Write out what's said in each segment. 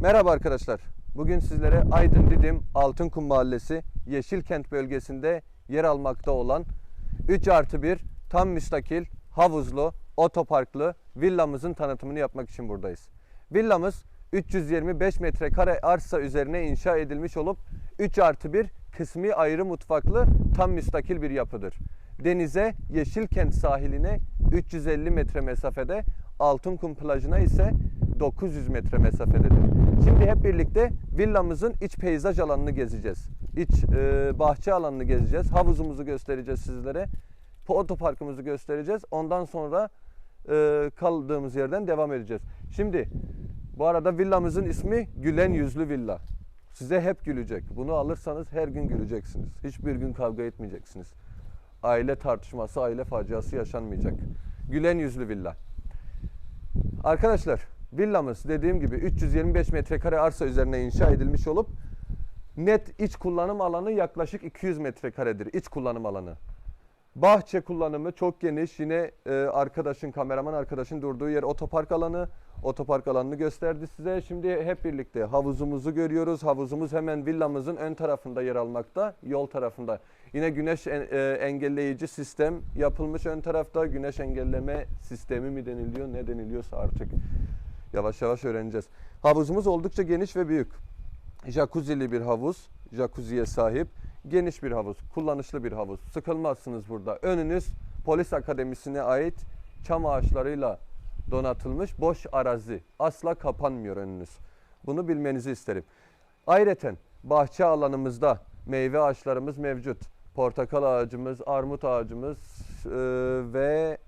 Merhaba arkadaşlar. Bugün sizlere Aydın Didim Altınkum Mahallesi Yeşilkent bölgesinde yer almakta olan 3 artı 1 tam müstakil, havuzlu, otoparklı villamızın tanıtımını yapmak için buradayız. Villamız 325 metrekare arsa üzerine inşa edilmiş olup 3 artı 1 kısmi ayrı mutfaklı tam müstakil bir yapıdır. Denize, Yeşilkent sahiline 350 metre mesafede, Altınkum plajına ise 900 metre mesafededir. Şimdi hep birlikte villamızın iç peyzaj alanını gezeceğiz. İç e, bahçe alanını gezeceğiz. Havuzumuzu göstereceğiz sizlere. Otoparkımızı göstereceğiz. Ondan sonra e, kaldığımız yerden devam edeceğiz. Şimdi bu arada villamızın ismi Gülen Yüzlü Villa. Size hep gülecek. Bunu alırsanız her gün güleceksiniz. Hiçbir gün kavga etmeyeceksiniz. Aile tartışması, aile faciası yaşanmayacak. Gülen Yüzlü Villa. Arkadaşlar villamız dediğim gibi 325 metrekare arsa üzerine inşa edilmiş olup net iç kullanım alanı yaklaşık 200 metrekaredir iç kullanım alanı. Bahçe kullanımı çok geniş. Yine e, arkadaşın, kameraman arkadaşın durduğu yer otopark alanı. Otopark alanını gösterdi size. Şimdi hep birlikte havuzumuzu görüyoruz. Havuzumuz hemen villamızın ön tarafında yer almakta. Yol tarafında. Yine güneş en- e, engelleyici sistem yapılmış ön tarafta. Güneş engelleme sistemi mi deniliyor, ne deniliyorsa artık. Yavaş yavaş öğreneceğiz. Havuzumuz oldukça geniş ve büyük. Jacuzzi'li bir havuz, jacuzziye sahip. Geniş bir havuz, kullanışlı bir havuz. Sıkılmazsınız burada. Önünüz polis akademisine ait çam ağaçlarıyla donatılmış boş arazi. Asla kapanmıyor önünüz. Bunu bilmenizi isterim. Ayrıca bahçe alanımızda meyve ağaçlarımız mevcut. Portakal ağacımız, armut ağacımız eee, ve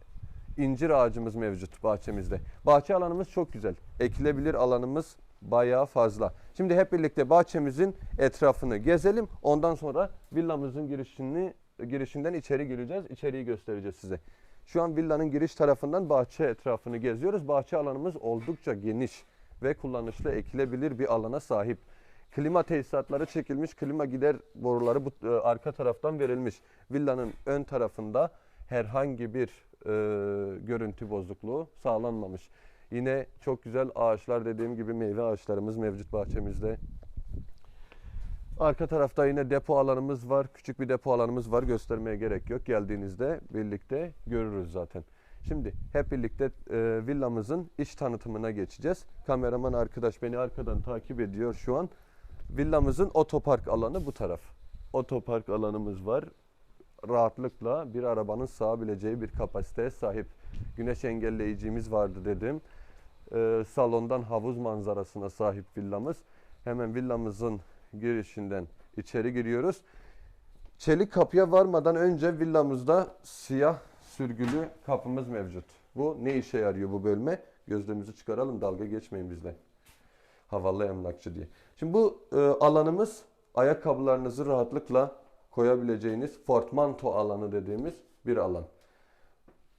incir ağacımız mevcut bahçemizde. Bahçe alanımız çok güzel. Ekilebilir alanımız bayağı fazla. Şimdi hep birlikte bahçemizin etrafını gezelim. Ondan sonra villamızın girişini girişinden içeri gireceğiz. İçeriği göstereceğiz size. Şu an villanın giriş tarafından bahçe etrafını geziyoruz. Bahçe alanımız oldukça geniş ve kullanışlı ekilebilir bir alana sahip. Klima tesisatları çekilmiş, klima gider boruları bu e, arka taraftan verilmiş. Villanın ön tarafında herhangi bir e, görüntü bozukluğu sağlanmamış. Yine çok güzel ağaçlar dediğim gibi meyve ağaçlarımız mevcut bahçemizde. Arka tarafta yine depo alanımız var. Küçük bir depo alanımız var. Göstermeye gerek yok. Geldiğinizde birlikte görürüz zaten. Şimdi hep birlikte e, villamızın iç tanıtımına geçeceğiz. Kameraman arkadaş beni arkadan takip ediyor şu an. Villamızın otopark alanı bu taraf. Otopark alanımız var. Rahatlıkla bir arabanın sığabileceği bir kapasiteye sahip. Güneş engelleyicimiz vardı dedim. Ee, salondan havuz manzarasına sahip villamız. Hemen villamızın girişinden içeri giriyoruz. Çelik kapıya varmadan önce villamızda siyah sürgülü kapımız mevcut. Bu ne işe yarıyor bu bölme? Gözlüğümüzü çıkaralım dalga geçmeyin bizle. Havalı emlakçı diye. Şimdi bu e, alanımız ayakkabılarınızı rahatlıkla koyabileceğiniz portmanto alanı dediğimiz bir alan.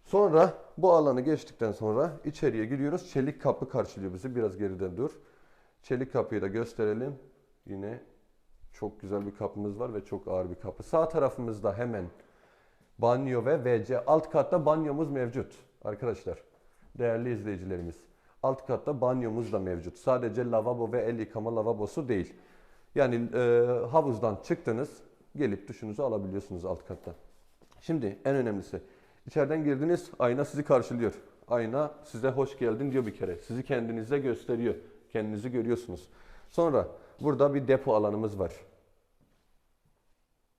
Sonra bu alanı geçtikten sonra içeriye giriyoruz. Çelik kapı karşılıyor bizi. Biraz geride dur. Çelik kapıyı da gösterelim. Yine çok güzel bir kapımız var ve çok ağır bir kapı. Sağ tarafımızda hemen banyo ve WC. Alt katta banyomuz mevcut arkadaşlar. Değerli izleyicilerimiz. Alt katta banyomuz da mevcut. Sadece lavabo ve el yıkama lavabosu değil. Yani e, havuzdan çıktınız, gelip duşunuzu alabiliyorsunuz alt katta. Şimdi en önemlisi içeriden girdiniz ayna sizi karşılıyor. Ayna size hoş geldin diyor bir kere. Sizi kendinize gösteriyor. Kendinizi görüyorsunuz. Sonra burada bir depo alanımız var.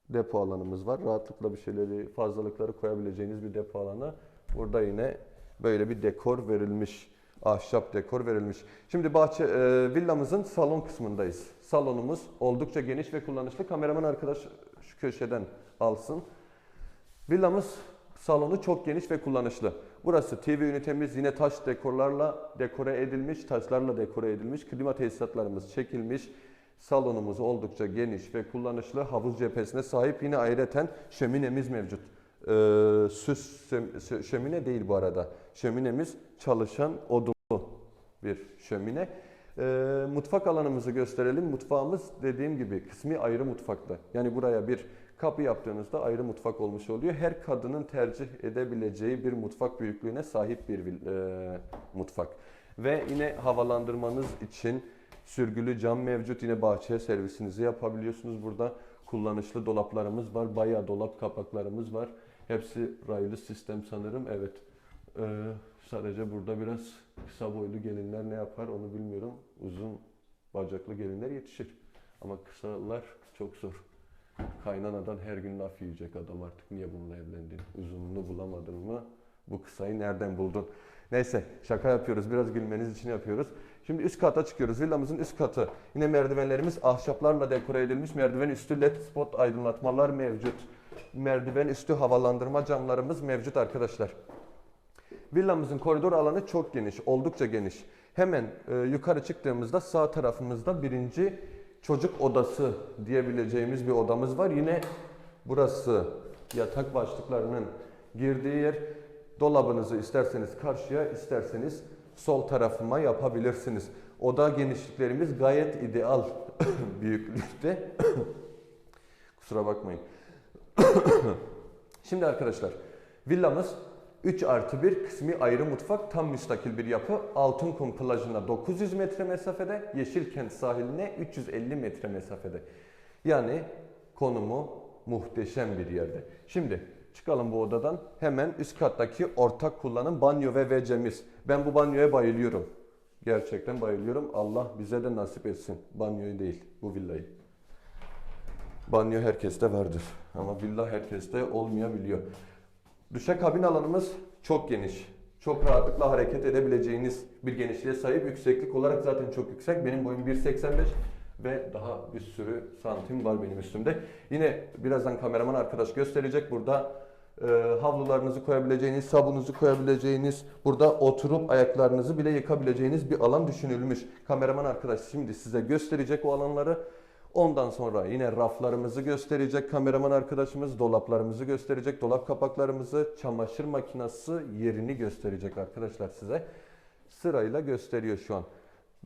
Depo alanımız var. Rahatlıkla bir şeyleri, fazlalıkları koyabileceğiniz bir depo alanı. Burada yine böyle bir dekor verilmiş. Ahşap dekor verilmiş. Şimdi bahçe e, villamızın salon kısmındayız. Salonumuz oldukça geniş ve kullanışlı. Kameraman arkadaş şu köşeden alsın. Villamız salonu çok geniş ve kullanışlı. Burası TV ünitemiz yine taş dekorlarla dekore edilmiş, taşlarla dekore edilmiş. Klima tesisatlarımız çekilmiş. Salonumuz oldukça geniş ve kullanışlı. Havuz cephesine sahip yine ayrıten şöminemiz mevcut. Ee, süs şöm- şö- şömine değil bu arada. Şöminemiz çalışan odunlu bir şömine. Ee, mutfak alanımızı gösterelim. Mutfağımız dediğim gibi kısmi ayrı mutfakta. Yani buraya bir kapı yaptığınızda ayrı mutfak olmuş oluyor. Her kadının tercih edebileceği bir mutfak büyüklüğüne sahip bir e, mutfak. Ve yine havalandırmanız için Sürgülü cam mevcut. Yine bahçeye servisinizi yapabiliyorsunuz burada. Kullanışlı dolaplarımız var. Bayağı dolap kapaklarımız var. Hepsi raylı sistem sanırım. Evet. Ee, sadece burada biraz kısa boylu gelinler ne yapar onu bilmiyorum. Uzun bacaklı gelinler yetişir. Ama kısalar çok zor. Kaynanadan her gün laf yiyecek adam artık niye bununla evlendin? Uzununu bulamadın mı? Bu kısayı nereden buldun? Neyse şaka yapıyoruz. Biraz gülmeniz için yapıyoruz. Şimdi üst kata çıkıyoruz. Villamızın üst katı. Yine merdivenlerimiz ahşaplarla dekore edilmiş. Merdiven üstü led spot aydınlatmalar mevcut. Merdiven üstü havalandırma camlarımız mevcut arkadaşlar. Villamızın koridor alanı çok geniş, oldukça geniş. Hemen e, yukarı çıktığımızda sağ tarafımızda birinci çocuk odası diyebileceğimiz bir odamız var. Yine burası yatak başlıklarının girdiği yer. Dolabınızı isterseniz karşıya, isterseniz sol tarafıma yapabilirsiniz. Oda genişliklerimiz gayet ideal büyüklükte. Kusura bakmayın. Şimdi arkadaşlar villamız 3 artı 1 kısmi ayrı mutfak tam müstakil bir yapı. Altınkum plajına 900 metre mesafede, Yeşilkent sahiline 350 metre mesafede. Yani konumu muhteşem bir yerde. Şimdi çıkalım bu odadan. Hemen üst kattaki ortak kullanım banyo ve WC'miz. Ben bu banyoya bayılıyorum. Gerçekten bayılıyorum. Allah bize de nasip etsin. Banyoyu değil, bu villayı. Banyo herkeste vardır. Ama villa herkeste olmayabiliyor. Düşekabin alanımız çok geniş. Çok rahatlıkla hareket edebileceğiniz bir genişliğe sahip. Yükseklik olarak zaten çok yüksek. Benim boyum 1.85 ve daha bir sürü santim var benim üstümde. Yine birazdan kameraman arkadaş gösterecek. Burada e, havlularınızı koyabileceğiniz, sabununuzu koyabileceğiniz, burada oturup ayaklarınızı bile yıkabileceğiniz bir alan düşünülmüş. Kameraman arkadaş şimdi size gösterecek o alanları. Ondan sonra yine raflarımızı gösterecek kameraman arkadaşımız, dolaplarımızı gösterecek, dolap kapaklarımızı, çamaşır makinesi yerini gösterecek arkadaşlar size. Sırayla gösteriyor şu an.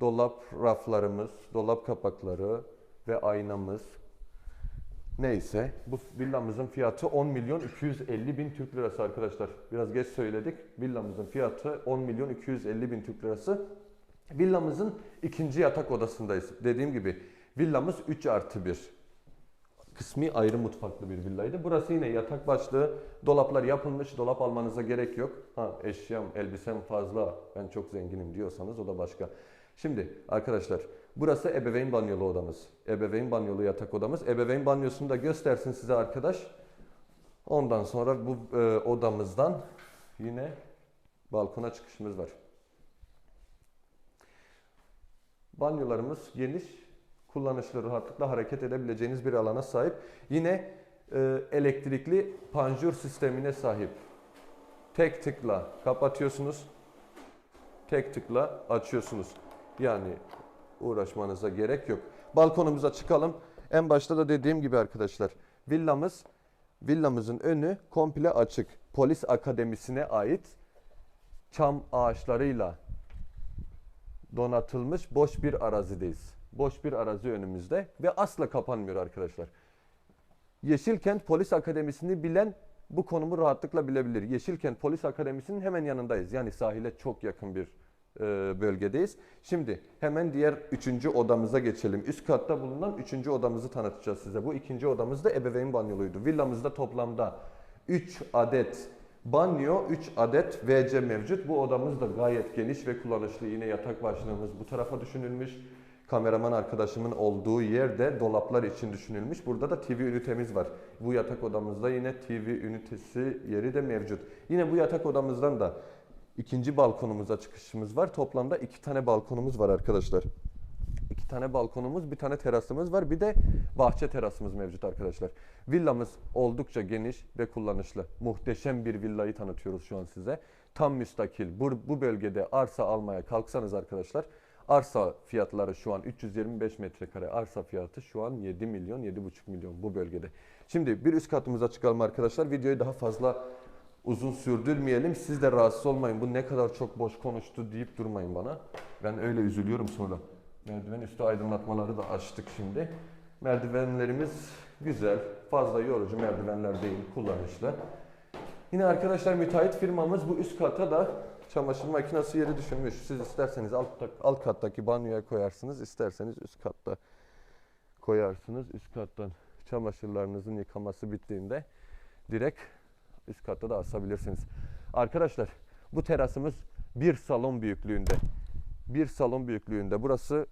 Dolap raflarımız, dolap kapakları ve aynamız. Neyse bu villamızın fiyatı 10 milyon 250 bin Türk lirası arkadaşlar. Biraz geç söyledik. Villamızın fiyatı 10 milyon 250 bin Türk lirası. Villamızın ikinci yatak odasındayız. Dediğim gibi villamız 3 artı 1. Kısmi ayrı mutfaklı bir villaydı. Burası yine yatak başlığı. Dolaplar yapılmış. Dolap almanıza gerek yok. Ha eşyam, elbisem fazla. Ben çok zenginim diyorsanız o da başka. Şimdi arkadaşlar burası ebeveyn banyolu odamız. Ebeveyn banyolu yatak odamız. Ebeveyn banyosunu da göstersin size arkadaş. Ondan sonra bu e, odamızdan yine balkona çıkışımız var. Banyolarımız geniş, kullanışlı, rahatlıkla hareket edebileceğiniz bir alana sahip. Yine e, elektrikli panjur sistemine sahip. Tek tıkla kapatıyorsunuz, tek tıkla açıyorsunuz. Yani uğraşmanıza gerek yok. Balkonumuza çıkalım. En başta da dediğim gibi arkadaşlar, villamız villamızın önü komple açık. Polis akademisine ait çam ağaçlarıyla donatılmış boş bir arazideyiz. Boş bir arazi önümüzde ve asla kapanmıyor arkadaşlar. Yeşilkent Polis Akademisi'ni bilen bu konumu rahatlıkla bilebilir. Yeşilkent Polis Akademisi'nin hemen yanındayız. Yani sahile çok yakın bir e, bölgedeyiz. Şimdi hemen diğer üçüncü odamıza geçelim. Üst katta bulunan üçüncü odamızı tanıtacağız size. Bu ikinci odamız da ebeveyn banyoluydu. Villamızda toplamda 3 adet banyo, 3 adet WC mevcut. Bu odamız da gayet geniş ve kullanışlı. Yine yatak başlığımız bu tarafa düşünülmüş. Kameraman arkadaşımın olduğu yerde dolaplar için düşünülmüş. Burada da TV ünitemiz var. Bu yatak odamızda yine TV ünitesi yeri de mevcut. Yine bu yatak odamızdan da ikinci balkonumuza çıkışımız var. Toplamda iki tane balkonumuz var arkadaşlar. İki tane balkonumuz, bir tane terasımız var. Bir de bahçe terasımız mevcut arkadaşlar. Villamız oldukça geniş ve kullanışlı. Muhteşem bir villayı tanıtıyoruz şu an size. Tam müstakil. Bu, bu bölgede arsa almaya kalksanız arkadaşlar arsa fiyatları şu an 325 metrekare arsa fiyatı şu an 7 milyon 7,5 milyon bu bölgede. Şimdi bir üst katımıza çıkalım arkadaşlar. Videoyu daha fazla uzun sürdürmeyelim. Siz de rahatsız olmayın. Bu ne kadar çok boş konuştu deyip durmayın bana. Ben öyle üzülüyorum sonra. Merdiven üstü aydınlatmaları da açtık şimdi. Merdivenlerimiz güzel. Fazla yorucu merdivenler değil. Kullanışlı. Yine arkadaşlar müteahhit firmamız bu üst kata da çamaşır makinesi yeri düşünmüş. Siz isterseniz alt, alt kattaki banyoya koyarsınız, isterseniz üst katta koyarsınız. Üst kattan çamaşırlarınızın yıkaması bittiğinde direkt üst katta da asabilirsiniz. Arkadaşlar bu terasımız bir salon büyüklüğünde. Bir salon büyüklüğünde. Burası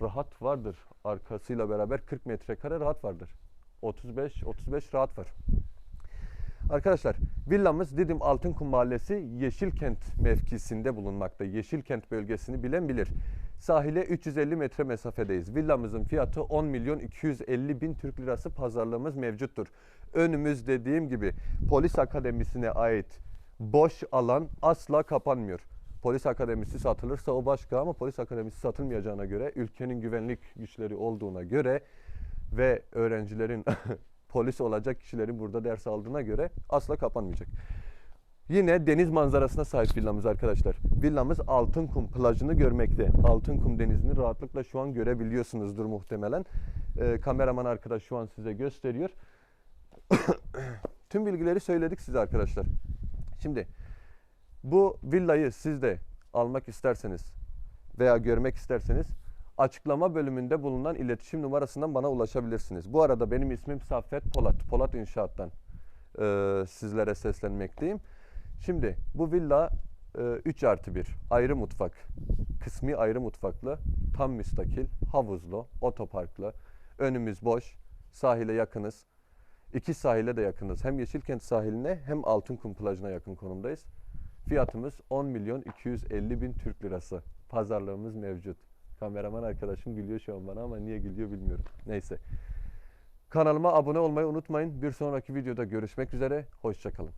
rahat vardır. Arkasıyla beraber 40 metrekare rahat vardır. 35 35 rahat var. Arkadaşlar villamız Didim Altınkum Mahallesi Yeşilkent mevkisinde bulunmakta. Yeşilkent bölgesini bilen bilir. Sahile 350 metre mesafedeyiz. Villamızın fiyatı 10 milyon 250 bin Türk lirası pazarlığımız mevcuttur. Önümüz dediğim gibi polis akademisine ait boş alan asla kapanmıyor. Polis akademisi satılırsa o başka ama polis akademisi satılmayacağına göre ülkenin güvenlik güçleri olduğuna göre ve öğrencilerin polis olacak kişilerin burada ders aldığına göre asla kapanmayacak. Yine deniz manzarasına sahip villamız arkadaşlar. Villamız Altınkum plajını görmekte. Altınkum denizini rahatlıkla şu an görebiliyorsunuzdur muhtemelen. Ee, kameraman arkadaş şu an size gösteriyor. Tüm bilgileri söyledik size arkadaşlar. Şimdi bu villayı siz de almak isterseniz veya görmek isterseniz açıklama bölümünde bulunan iletişim numarasından bana ulaşabilirsiniz. Bu arada benim ismim Saffet Polat. Polat İnşaat'tan e, sizlere seslenmekteyim. Şimdi bu villa e, 3 artı 1 ayrı mutfak, kısmi ayrı mutfaklı, tam müstakil, havuzlu, otoparklı, önümüz boş, sahile yakınız. İki sahile de yakınız. Hem Yeşilkent sahiline hem Altınkum plajına yakın konumdayız. Fiyatımız 10 milyon 250 bin Türk lirası. Pazarlığımız mevcut. Kameraman arkadaşım gülüyor şu an bana ama niye gülüyor bilmiyorum. Neyse. Kanalıma abone olmayı unutmayın. Bir sonraki videoda görüşmek üzere. Hoşçakalın.